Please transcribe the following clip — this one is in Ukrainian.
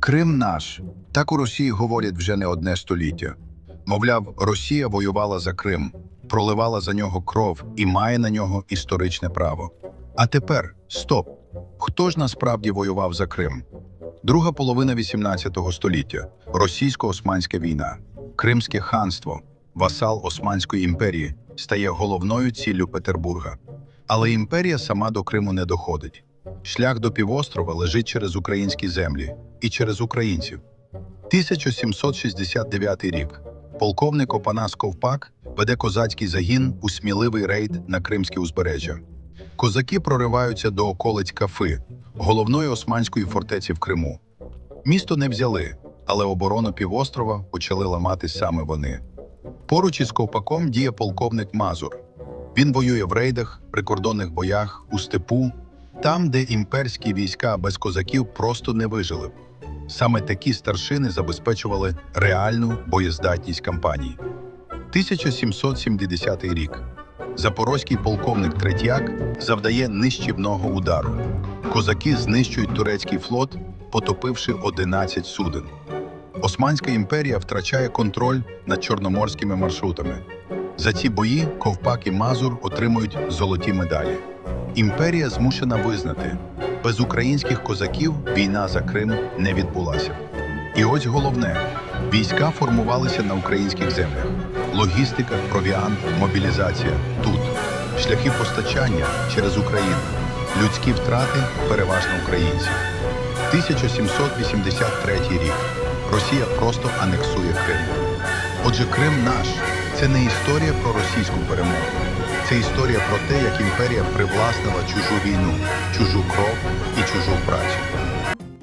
Крим наш. Так у Росії говорять вже не одне століття. Мовляв, Росія воювала за Крим, проливала за нього кров і має на нього історичне право. А тепер стоп. Хто ж насправді воював за Крим? Друга половина XVIII століття російсько-османська війна, Кримське ханство, васал Османської імперії стає головною ціллю Петербурга. Але імперія сама до Криму не доходить. Шлях до півострова лежить через українські землі і через українців. 1769 рік. Полковник Опанас Ковпак веде козацький загін у сміливий рейд на Кримське узбережжя. Козаки прориваються до околиць Кафи, головної османської фортеці в Криму. Місто не взяли, але оборону півострова почали ламати саме вони. Поруч із Ковпаком діє полковник Мазур. Він воює в рейдах, прикордонних боях, у степу, там, де імперські війська без козаків просто не вижили. Саме такі старшини забезпечували реальну боєздатність кампанії. 1770 рік. Запорозький полковник Третьяк завдає нищівного удару. Козаки знищують турецький флот, потопивши 11 суден. Османська імперія втрачає контроль над чорноморськими маршрутами. За ці бої Ковпак і Мазур отримують золоті медалі. Імперія змушена визнати, без українських козаків війна за Крим не відбулася. І ось головне: війська формувалися на українських землях. Логістика, провіант, мобілізація тут, шляхи постачання через Україну, людські втрати переважно українців. 1783 рік. Росія просто анексує Крим. Отже, Крим наш це не історія про російську перемогу. Це історія про те, як імперія привласнила чужу війну, чужу кров.